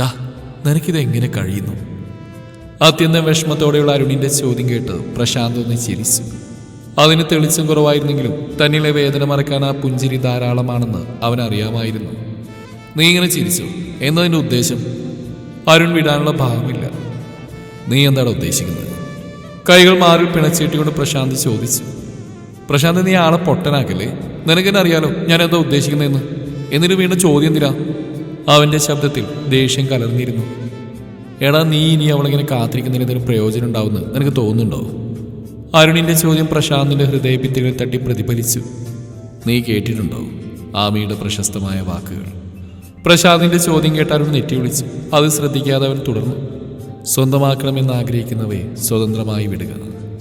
ഡാ നിനക്കിത് എങ്ങനെ കഴിയുന്നു? അത്യന്തം വിഷമത്തോടെയുള്ള അരുണിന്റെ ചോദ്യം കേട്ട് പ്രശാന്ത് ഒന്ന് ചിരിച്ചു. അതിന് തെളിച്ചം കുറവായിരുന്നെങ്കിലും തന്നിലെ വേദന മറക്കാൻ ആ പുഞ്ചിരി ധാരാളമാണെന്ന് അവൻ അറിയാമായിരുന്നു. നീ ഇങ്ങനെ ചിരിച്ചു? എന്നതിന്റെ ഉദ്ദേശം? അരുൺ വിടാനുള്ള ഭാവമില്ല നീ എന്താണ് ഉദ്ദേശിക്കുന്നത്? കൈകൾ മാറി പിണച്ചീട്ടിക്കൊണ്ട് പ്രശാന്ത് ചോദിച്ചു. പ്രശാന്ത് നീ ആളെ പൊട്ടനാക്കല്ലേ? നിനക്കെന്നെ അറിയാലോ ഞാൻ എന്താ ഉദ്ദേശിക്കുന്നതെന്ന്? എന്നിട്ട് വീണ്ടും ചോദ്യം എന്തിനാ? അവന്റെ ശബ്ദത്തിൽ ദേഷ്യം കലർന്നിരുന്നു. എടാ നീ ഇനി അവളിങ്ങനെ കാത്തിരിക്കുന്നതിന് എന്തെങ്കിലും പ്രയോജനം ഉണ്ടാവുമെന്ന് നിനക്ക് തോന്നുന്നുണ്ടോ? അരുണിന്റെ ചോദ്യം പ്രശാന്തിന്റെ ഹൃദയഭിത്തികൾ തട്ടി പ്രതിഫലിച്ചു. നീ കേട്ടിട്ടുണ്ടോ? ആമിയുടെ പ്രശസ്തമായ വാക്കുകൾ. പ്രശാന്തിന്റെ ചോദ്യം കേട്ട് അരുൺ നെറ്റി വിളിച്ചു. അത് ശ്രദ്ധിക്കാതെ അവൻ തുടർന്നു. സ്വന്തമാക്കണമെന്ന് ആഗ്രഹിക്കുന്നവയെ സ്വതന്ത്രമായി വിടുക.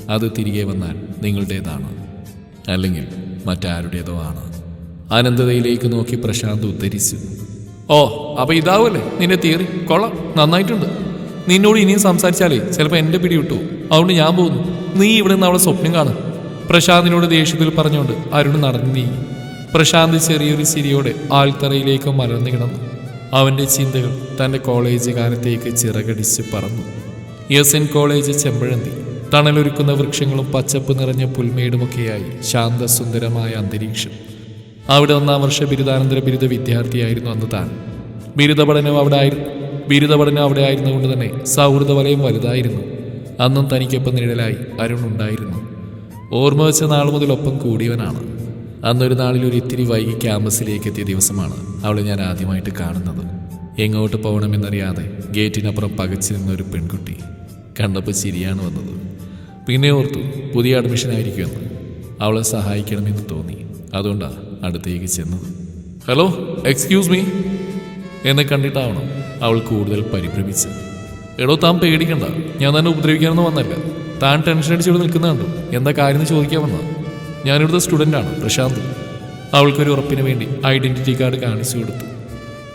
അത് തിരികെ വന്നാൽ നിങ്ങളുടേതാണ്. അല്ലെങ്കിൽ മറ്റാരുടേതോ ആണ്. അനന്തതയിലേക്ക് നോക്കി പ്രശാന്ത് ഉദ്ധരിച്ചു. ഓ അപ്പൊ ഇതാവല്ലേ? നിന്റെ തിയറി. കൊള്ളാം. നന്നായിട്ടുണ്ട്. നിന്നോട് ഇനിയും സംസാരിച്ചാലേ ചിലപ്പോൾ എന്റെ പിടി വിട്ടു അതുകൊണ്ട് ഞാൻ പോകുന്നു. നീ ഇവിടെ നിന്ന് അവളെ സ്വപ്നം കാണും. പ്രശാന്തിനോട് ദേഷ്യത്തിൽ പറഞ്ഞുകൊണ്ട് അരുൺ നടന്നു നീങ്ങി. പ്രശാന്ത് ചെറിയൊരു ചിരിയോടെ ആൽത്തറയിലേക്ക് മലർന്നു കിടന്നു. അവന്റെ ചിന്തകൾ തന്റെ കോളേജ് കാലത്തേക്ക് ചിറകടിച്ച് പറന്നു. S N college Chempazhanthy. തണലൊരുക്കുന്ന വൃക്ഷങ്ങളും പച്ചപ്പ് നിറഞ്ഞ പുൽമേടുമൊക്കെയായി ശാന്തസുന്ദരമായ അന്തരീക്ഷം. അവിടെ ഒന്നാം വർഷ ബിരുദാനന്തര ബിരുദ വിദ്യാർത്ഥിയായിരുന്നു അന്ന് താൻ. ബിരുദ പഠനം അവിടെ ആയിരുന്നു ബിരുദ പഠനം അവിടെ ആയിരുന്നുകൊണ്ട് തന്നെ സൗഹൃദ വലയം വലുതായിരുന്നു. അന്നും തനിക്കൊപ്പം നിഴലായി അരുൺ ഉണ്ടായിരുന്നു. ഓർമ്മ വെച്ച നാൾ മുതൽ ഒപ്പം കൂടിയവനാണ്. അന്നൊരു നാളിൽ ഒരു ഇത്തിരി വൈകി ക്യാമ്പസിലേക്ക് എത്തിയ ദിവസമാണ് അവളെ ഞാൻ ആദ്യമായിട്ട് കാണുന്നത്. എങ്ങോട്ട് പോകണമെന്നറിയാതെ ഗേറ്റിനപ്പുറം പകച്ചു നിന്ന ഒരു പെൺകുട്ടി കണ്ടപ്പോൾ ശരിയാണ് വന്നത്. പിന്നെ ഓർത്തു പുതിയ അഡ്മിഷൻ ആയിരിക്കുമെന്ന് അവളെ സഹായിക്കണമെന്ന് തോന്നി. അതുകൊണ്ടാണ് അടുത്തേക്ക് ചെന്നത് ഹലോ എക്സ്ക്യൂസ് മീ എന്നെ കണ്ടിട്ടാവണം അവൾ കൂടുതൽ പരിഭ്രമിച്ച്. എടോ താൻ പേടിക്കണ്ട. ഞാൻ തന്നെ ഉപദ്രവിക്കാനൊന്നും വന്നല്ല. താൻ ടെൻഷൻ അടിച്ച് അടിച്ചിവിടെ നിൽക്കുന്നുണ്ടോ എന്താ കാര്യം എന്ന് ചോദിക്കാൻ വന്ന ഞാനിവിടുത്തെ സ്റ്റുഡന്റാണ് പ്രശാന്ത്. അവൾക്കൊരു ഉറപ്പിന് വേണ്ടി ഐഡന്റിറ്റി കാർഡ് കാണിച്ചു കൊടുത്തു.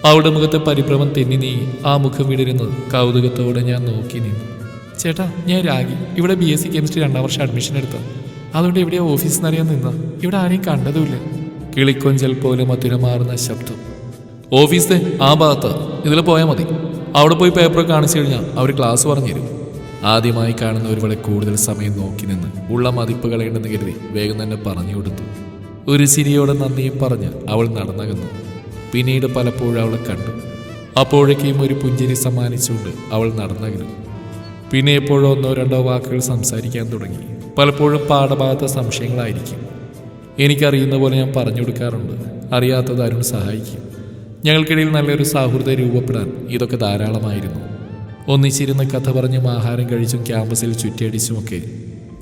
അവളുടെ മുഖത്തെ പരിഭ്രമം തെന്നി നീ ആ മുഖം വിടരുന്നത് കൗതുകത്തോടെ ഞാൻ നോക്കി നിന്നു. ചേട്ടാ ഞാൻ രാഗി. ഇവിടെ ബി എസ് സി കെമിസ്ട്രി രണ്ടാം വർഷം അഡ്മിഷൻ എടുത്ത അതുകൊണ്ട് എവിടെയാ ഓഫീസിൽ നിന്ന് അറിയാൻ നിന്ന ഇവിടെ ആരെയും കണ്ടതുമില്ല. കിളിക്കൊഞ്ചൽ പോലെ മധുരമാർന്ന ശബ്ദം. ഓഫീസിലെ ആ ഭാഗത്ത് ഇതിൽ പോയാൽ മതി. അവിടെ പോയി പേപ്പർ കാണിച്ചു കഴിഞ്ഞാൽ അവർ ക്ലാസ് പറഞ്ഞുതരും. ആദ്യമായി കാണുന്ന ഒരുവളെ കൂടുതൽ സമയം നോക്കി നിന്ന് ഉള്ള മതിപ്പ് കളയേണ്ടെന്ന് കരുതി വേഗം തന്നെ പറഞ്ഞു കൊടുത്തു. ഒരു ചിരിയോടെ നന്ദിയും പറഞ്ഞ് അവൾ നടന്നകന്നു. പിന്നീട് പലപ്പോഴും അവളെ കണ്ടു. അപ്പോഴേക്കും ഒരു പുഞ്ചിരി സമ്മാനിച്ചുകൊണ്ട് അവൾ നടന്നകന്നു. പിന്നെ എപ്പോഴോ ഒന്നോ രണ്ടോ വാക്കുകൾ സംസാരിക്കാൻ തുടങ്ങി. പലപ്പോഴും പാഠഭാഗത്തെ സംശയങ്ങളായിരിക്കും. എനിക്കറിയുന്ന പോലെ ഞാൻ പറഞ്ഞു കൊടുക്കാറുണ്ട്. അറിയാത്തത് അരുൺ സഹായിക്കും. ഞങ്ങൾക്കിടയിൽ നല്ലൊരു സൗഹൃദം രൂപപ്പെടാൻ ഇതൊക്കെ ധാരാളമായിരുന്നു. ഒന്നിച്ചിരുന്ന് കഥ പറഞ്ഞും ആഹാരം കഴിച്ചും ക്യാമ്പസിൽ ചുറ്റിയടിച്ചുമൊക്കെ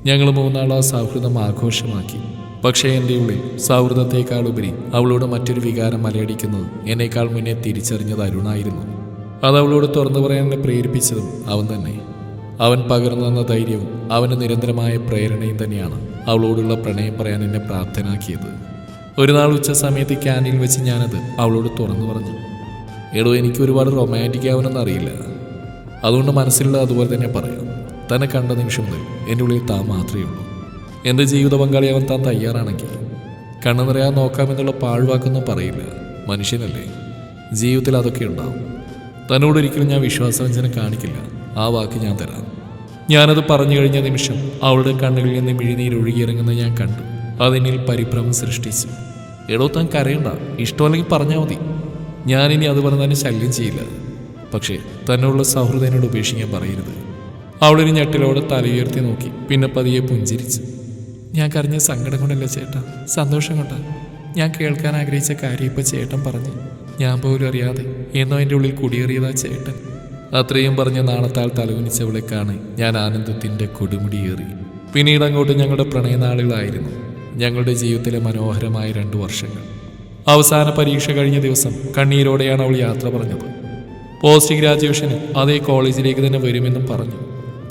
ഞങ്ങൾ മൂന്നാളും ആ സൗഹൃദം ആഘോഷമാക്കി. പക്ഷേ എന്റെ ഉള്ളിൽ സൗഹൃദത്തെക്കാളുപരി അവളോട് മറ്റൊരു വികാരം മലയടിക്കുന്നത് എന്നേക്കാൾ മുന്നേ തിരിച്ചറിഞ്ഞത് അരുണായിരുന്നു. അത് അവളോട് തുറന്നു പറയാൻ എന്നെ പ്രേരിപ്പിച്ചതും അവൻ തന്നെ. അവൻ പകർന്നു തന്ന ധൈര്യവും അവന്റെ നിരന്തരമായ പ്രേരണയും തന്നെയാണ്. അവളോടുള്ള പ്രണയം പറയാൻ എന്നെ പ്രാപ്തനാക്കിയത്. ഒരു നാൾ ഉച്ച സമയത്ത് ക്യാന്റീൻ വെച്ച് ഞാനത് അവളോട് തുറന്നു പറഞ്ഞു. എടോ എനിക്ക് ഒരുപാട് റൊമാന്റിക് ആവുമെന്ന് അറിയില്ല. അതുകൊണ്ട് മനസ്സിലുള്ള അതുപോലെ തന്നെ പറയാം. തന്നെ കണ്ട നിമിഷം മുതൽ എന്റെ ഉള്ളിൽ താൻ മാത്രമേ ഉള്ളൂ. എന്റെ ജീവിത പങ്കാളിയാവാൻ താൻ തയ്യാറാണെങ്കിൽ കണ്ണു നിറയാൻ നോക്കാമെന്നുള്ള പാഴ്വാക്കൊന്നും പറയില്ല. മനുഷ്യനല്ലേ. ജീവിതത്തിൽ അതൊക്കെ ഉണ്ടാവും. തന്നോടൊരിക്കലും ഞാൻ വിശ്വാസവഞ്ചന കാണിക്കില്ല. ആ വാക്ക് ഞാൻ തരാം. ഞാനത് പറഞ്ഞു കഴിഞ്ഞ നിമിഷം അവളുടെ കണ്ണുകളിൽ നിന്ന് മിഴിനീർ ഒഴുകിയിറങ്ങുന്ന ഞാൻ കണ്ടു. അതിനിൽ പരിഭ്രമം സൃഷ്ടിച്ചു. എടോ താൻ കരയണ്ട. ഇഷ്ടമല്ലെങ്കിൽ പറഞ്ഞാൽ മതി. ഞാനിനി അത് പറഞ്ഞു തന്നെ ശല്യം ചെയ്യില്ല. പക്ഷേ തന്നോടുള്ള സൗഹൃദം എന്നോട് ഉപേക്ഷിക്കാൻ പറയരുത്. അവളൊരു ഞെട്ടിലോടെ തലയുയർത്തി നോക്കി പിന്നെ പതിയെ പുഞ്ചിരിച്ചു. ഞാൻ കരഞ്ഞ സങ്കടം കൊണ്ടല്ല ചേട്ടാ? സന്തോഷം കൊണ്ടാ. ഞാൻ കേൾക്കാൻ ആഗ്രഹിച്ച കാര്യം ഇപ്പോൾ ചേട്ടൻ പറഞ്ഞു. ഞാൻ പോലും അറിയാതെ എന്നോ എന്റെ ഉള്ളിൽ കുടിയേറിയതാ ചേട്ടൻ. അത്രയും പറഞ്ഞ നാണത്താൽ തലകുനിച്ചവളെ കാണി ഞാൻ ആനന്ദത്തിന്റെ കൊടുമുടിയേറി. പിന്നീട് അങ്ങോട്ട് ഞങ്ങളുടെ പ്രണയനാളുകളായിരുന്നു. ഞങ്ങളുടെ ജീവിതത്തിലെ മനോഹരമായ രണ്ട് വർഷങ്ങൾ. അവസാന പരീക്ഷ കഴിഞ്ഞ ദിവസം കണ്ണീരോടെയാണ് അവൾ യാത്ര പറഞ്ഞത്. പോസ്റ്റ് ഗ്രാജുവേഷന് അതേ കോളേജിലേക്ക് തന്നെ വരുമെന്നും പറഞ്ഞു.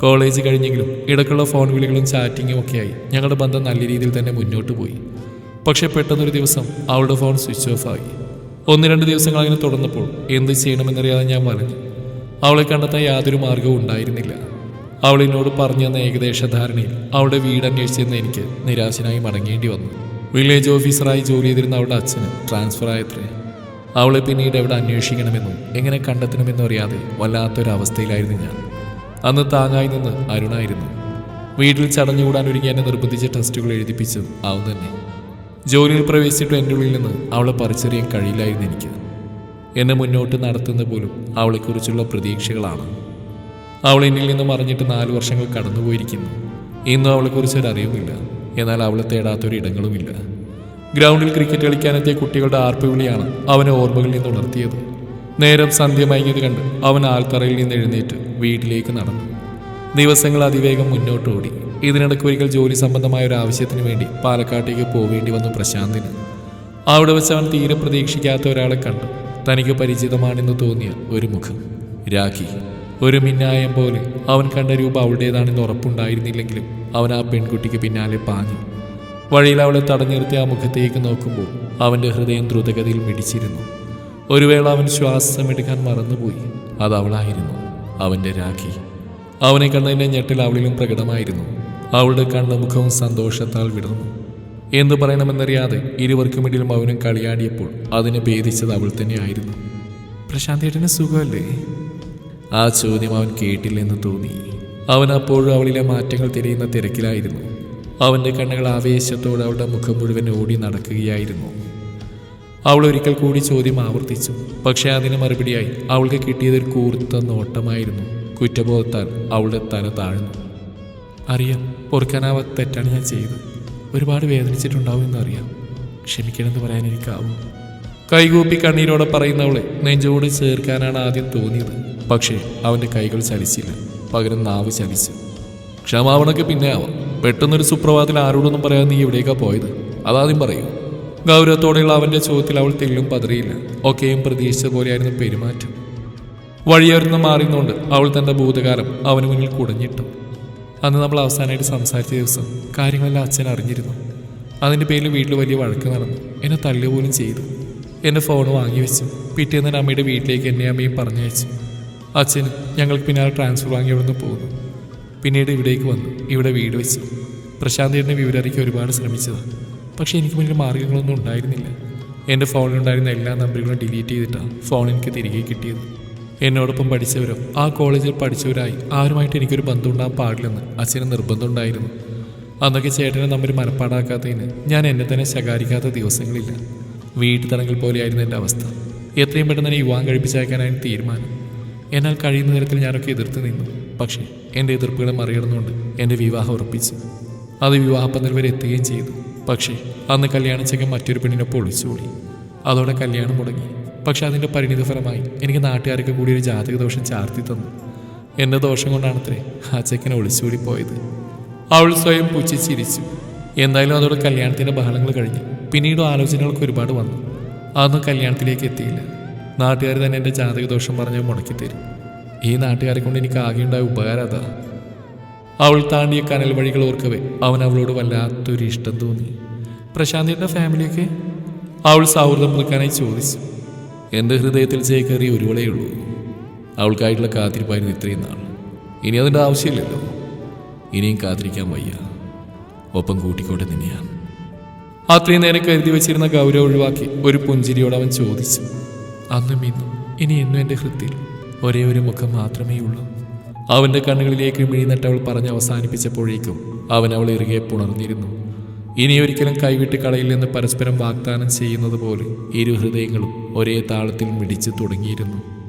കോളേജ് കഴിഞ്ഞെങ്കിലും ഇടയ്ക്കുള്ള ഫോൺ വിളികളും ചാറ്റിങ്ങും ഒക്കെയായി ഞങ്ങളുടെ ബന്ധം നല്ല രീതിയിൽ തന്നെ മുന്നോട്ട് പോയി. പക്ഷെ പെട്ടെന്നൊരു ദിവസം അവളുടെ ഫോൺ സ്വിച്ച് ഓഫ് ആയി. ഒന്ന് രണ്ട് ദിവസങ്ങൾ അങ്ങനെ തുടർന്നപ്പോൾ എന്ത് ചെയ്യണമെന്നറിയാതെ ഞാൻ വലഞ്ഞു അവളെ കണ്ടെത്താൻ യാതൊരു മാർഗവും ഉണ്ടായിരുന്നില്ല. അവൾ എന്നോട് പറഞ്ഞു ഏകദേശ ധാരണയിൽ അവളുടെ വീട് അന്വേഷിച്ചെന്ന് എനിക്ക് നിരാശനായി മടങ്ങേണ്ടി വന്നു. വില്ലേജ് ഓഫീസറായി ജോലി ചെയ്തിരുന്ന അവളുടെ അച്ഛന് ട്രാൻസ്ഫർ ആയത്രേ. അവളെ പിന്നീട് എവിടെ അന്വേഷിക്കണമെന്നും എങ്ങനെ കണ്ടെത്തണമെന്നും അറിയാതെ വല്ലാത്തൊരവസ്ഥയിലായിരുന്നു ഞാൻ. അന്ന് താങ്ങായി നിന്ന് അരുണായിരുന്നു. വീട്ടിൽ ചടഞ്ഞുകൂടാൻ ഒരുങ്ങി എന്നെ നിർബന്ധിച്ച ടെസ്റ്റുകൾ എഴുതിപ്പിച്ചും അവൻ തന്നെ ജോലിയിൽ പ്രവേശിച്ചിട്ട് എന്റെ ഉള്ളിൽ നിന്ന് അവളെ പറിച്ചറിയാൻ കഴിയില്ലായിരുന്നു എനിക്ക്. എന്നെ മുന്നോട്ട് നടത്തുന്ന പോലും അവളെക്കുറിച്ചുള്ള പ്രതീക്ഷകളാണ്. അവൾ എന്നിൽ നിന്ന് മറിഞ്ഞിട്ട് നാല് വർഷങ്ങൾ കടന്നുപോയിരിക്കുന്നു. ഇന്നും അവളെക്കുറിച്ച് ഒരറിവുമില്ല എന്നാൽ അവളെ തേടാത്തൊരിടങ്ങളുമില്ല ഗ്രൗണ്ടിൽ ക്രിക്കറ്റ് കളിക്കാനെത്തിയ കുട്ടികളുടെ ആർപ്പുവിളിയാണ് അവനെ ഓർമ്മകളിൽ നിന്ന് ഉണർത്തിയത്. നേരം സന്ധ്യ മയങ്ങിയത് കണ്ട് അവൻ ആൽത്തറയിൽ നിന്ന് എഴുന്നേറ്റ് വീട്ടിലേക്ക് നടന്നു. ദിവസങ്ങൾ അതിവേഗം മുന്നോട്ട് ഓടി ഇതിനിടയ്ക്ക് ഒരിക്കൽ ജോലി സംബന്ധമായ ഒരു ആവശ്യത്തിന് വേണ്ടി പാലക്കാട്ടേക്ക് പോവേണ്ടി വന്നു പ്രശാന്തിന്. അവിടെ വെച്ച് അവൻ തീരെ പ്രതീക്ഷിക്കാത്ത ഒരാളെ കണ്ടു. തനിക്ക് പരിചിതമാണെന്ന് തോന്നിയ ഒരു മുഖം. രാഖി ഒരു മിന്നായം പോലെ അവൻ കണ്ട രൂപ അവളുടേതാണെന്ന് ഉറപ്പുണ്ടായിരുന്നില്ലെങ്കിലും അവൻ ആ പെൺകുട്ടിക്ക് പിന്നാലെ പാഞ്ഞു. വഴിയിൽ അവളെ തടഞ്ഞിർത്തി ആ മുഖത്തേക്ക് നോക്കുമ്പോൾ അവന്റെ ഹൃദയം ദ്രുതഗതിയിൽ മിടിച്ചിരുന്നു. ഒരു വേള അവൻ ശ്വാസമെടുക്കാൻ മറന്നുപോയി. അത് അവളായിരുന്നു അവന്റെ രാഖി. അവനെ കണ്ടതിന്റെ ഞെട്ടിൽ അവളിലും പ്രകടമായിരുന്നു. അവളുടെ കണ്ണുമുഖവും സന്തോഷത്താൽ വിടർന്നു. എന്തു പറയണമെന്നറിയാതെ ഇരുവർക്കുമിടയിൽ മൗനം കളിയാടിയപ്പോൾ അതിനെ ഭേദിച്ചത് അവൾ തന്നെയായിരുന്നു. പ്രശാന്തേട്ടന് സുഖമല്ലേ? ആ ചോദ്യം അവൻ കേട്ടില്ലെന്ന് തോന്നി. അവൻ അപ്പോഴും അവളിലെ മാറ്റങ്ങൾ തിരയുന്ന തിരക്കിലായിരുന്നു. അവന്റെ കണ്ണുകൾ ആവേശത്തോടെ അവളുടെ മുഖം മുഴുവൻ ഓടി നടക്കുകയായിരുന്നു. അവൾ ഒരിക്കൽ കൂടി ചോദ്യം ആവർത്തിച്ചു. പക്ഷേ അതിന് മറുപടിയായി അവൾക്ക് കിട്ടിയത് ഒരു കൂർത്ത നോട്ടമായിരുന്നു. കുറ്റബോധത്താൽ അവളുടെ തല താഴ്ന്നു. അറിയാം പൊറുക്കാനാവാത്ത തെറ്റാണ് ഞാൻ ചെയ്തത്. ഒരുപാട് വേദനിച്ചിട്ടുണ്ടാവും എന്നറിയാം. ക്ഷമിക്കണമെന്ന് പറയാൻ എനിക്കാവും കൈകൂപ്പി കണ്ണീരോടെ പറയുന്നവളെ നെഞ്ചോട് ചേർക്കാനാണ് ആദ്യം തോന്നിയത്. പക്ഷേ അവന്റെ കൈകൾ ചലിച്ചില്ല. പകരം നാവ് ചലിച്ചു. ക്ഷമാവണക്ക് പിന്നെ ആവാം പെട്ടെന്നൊരു സുപ്രഭാതത്തിൽ ആരോടൊന്നും പറയാതെ നീ എവിടേക്കാ പോയത്? അതാദ്യം പറയൂ. ഗൗരവത്തോടെയുള്ള അവന്റെ ചോദ്യത്തിൽ അവൾ തെല്ലും പതറിയില്ല. ഒക്കെയും പ്രതീക്ഷിച്ച പോലെയായിരുന്നു പെരുമാറ്റം. വഴിയൊരുന്ന് മാറിയുന്നുകൊണ്ട് അവൾ തന്റെ ഭൂതകാലം അവന് മുന്നിൽ കുടഞ്ഞിട്ടു. അന്ന് നമ്മൾ അവസാനമായിട്ട് സംസാരിച്ച ദിവസം കാര്യങ്ങളെല്ലാം അച്ഛൻ അറിഞ്ഞിരുന്നു. അതിന്റെ പേരിൽ വീട്ടിൽ വലിയ വഴക്ക് നടന്നു. എന്നെ തള്ളി പോലും ചെയ്തു. എന്റെ ഫോൺ വാങ്ങി വെച്ചു. പിറ്റേന്ന് അമ്മയുടെ വീട്ടിലേക്ക് എന്നെ അമ്മയും പറഞ്ഞയച്ചു അച്ഛൻ ഞങ്ങൾക്ക് പിന്നാലെ ട്രാൻസ്ഫർ വാങ്ങി അവിടെ നിന്ന് പോകുന്നു പിന്നീട് ഇവിടേക്ക് വന്നു. ഇവിടെ വീട് വെച്ചു. പ്രശാന്ത് എന്നെ വിവരറിയിക്കാൻ ഒരുപാട് ശ്രമിച്ചതാണ് പക്ഷേ എനിക്ക് മുന്നിൽ മാർഗങ്ങളൊന്നും ഉണ്ടായിരുന്നില്ല. എന്റെ ഫോണിലുണ്ടായിരുന്ന എല്ലാ നമ്പറുകളും ഡിലീറ്റ് ചെയ്തിട്ടാണ് ഫോൺ എനിക്ക് തിരികെ കിട്ടിയത്. എന്നോടൊപ്പം പഠിച്ചവരോ? ആ കോളേജിൽ പഠിച്ചവരായി ആരുമായിട്ട് എനിക്കൊരു ബന്ധം ഉണ്ടാകാൻ പാടില്ലെന്ന് അച്ഛന് നിർബന്ധമുണ്ടായിരുന്നു. അന്നൊക്കെ ചേട്ടനെ നമ്മൾ മനപ്പാടാക്കാത്തതിന് ഞാൻ എന്നെ തന്നെ ശകാരിക്കാത്ത ദിവസങ്ങളില്ല. വീട്ടുതടങ്കൽ പോലെയായിരുന്നു എന്റെ അവസ്ഥ. എത്രയും പെട്ടെന്ന് തന്നെ യുവാൻ കഴിപ്പിച്ചയക്കാനായിരുന്നു തീരുമാനം. എന്നാൽ കഴിയുന്ന തരത്തിൽ ഞാനൊക്കെ എതിർത്ത് നിന്നു. പക്ഷേ എന്റെ എതിർപ്പുകളെ മറികടന്നുകൊണ്ട് എന്റെ വിവാഹം ഉറപ്പിച്ചു. അത് വിവാഹപ്പന്തൽ വരെ എത്തുകയും ചെയ്തു. പക്ഷേ അന്ന് കല്യാണിച്ചക്കൻ മറ്റൊരു പെണ്ണിനൊപ്പം ഒളിച്ചുകൂടി. അതോടെ കല്യാണം മുടങ്ങി. പക്ഷെ അതിന്റെ പരിണിതഫലമായി എനിക്ക് നാട്ടുകാരൊക്കെ കൂടി ഒരു ജാതക ദോഷം ചാർത്തി തന്നു. എന്റെ ദോഷം കൊണ്ടാണത്രേ ആ ചെക്കനെ ഒളിച്ചുകൂടി പോയത്. അവൾ സ്വയം പുച്ഛിച്ചിരിച്ചു എന്തായാലും അതോടെ കല്യാണത്തിന്റെ ബഹളങ്ങൾ കഴിഞ്ഞു. പിന്നീട് ആലോചനകൾക്ക് ഒരുപാട് വന്നു. അതൊന്നും കല്യാണത്തിലേക്ക് എത്തിയില്ല. നാട്ടുകാർ തന്നെ എന്റെ ജാതക ദോഷം പറഞ്ഞ് മുടക്കിത്തരും ഈ നാട്ടുകാരെ കൊണ്ട് എനിക്ക് ആകെയുണ്ടായ ഉപകാരം അതാ. അവൾ താണ്ടിയ കനൽ വഴികൾ ഓർക്കവേ അവൻ അവളോട് വല്ലാത്തൊരു ഇഷ്ടം തോന്നി. പ്രശാന്തിയുടെ ഫാമിലിയൊക്കെ അവൾ സൗഹൃദം പുതുക്കാനായി ചോദിച്ചു. എന്റെ ഹൃദയത്തിൽ ചേക്കേറിയ ഒരുവളേയുള്ളൂ അവൾക്കായിട്ടുള്ള കാത്തിരിപ്പായിരുന്നു ഇത്രയും നാൾ. ഇനി അതിന്റെ ആവശ്യമില്ലല്ലോ. ഇനിയും കാത്തിരിക്കാൻ വയ്യ. ഒപ്പം കൂട്ടിക്കോട്ടെ നിന്നെയാണ് അത്രയും നേരം കരുതി വെച്ചിരുന്ന ഗൗരവ ഒഴിവാക്കി ഒരു പുഞ്ചിരിയോട് അവൻ ചോദിച്ചു. അന്നും ഇന്നും ഇനി എന്നും എന്റെ ഹൃദയത്തിൽ ഒരേ ഒരു മുഖം മാത്രമേ ഉള്ളൂ. അവന്റെ കണ്ണുകളിലേക്ക് മിഴിനട്ട് അവൾ പറഞ്ഞ് അവസാനിപ്പിച്ചപ്പോഴേക്കും അവൻ അവൾ ഇറുകെ പുണർന്നിരുന്നു. ഇനി ഒരിക്കലും കൈവിട്ട് കളയില്ലെന്ന് പരസ്പരം വാഗ്ദാനം ചെയ്യുന്നത് പോലെ ഇരു ഹൃദയങ്ങളും ഒരേ താളത്തിൽ മിടിച്ചു തുടങ്ങിയിരുന്നു.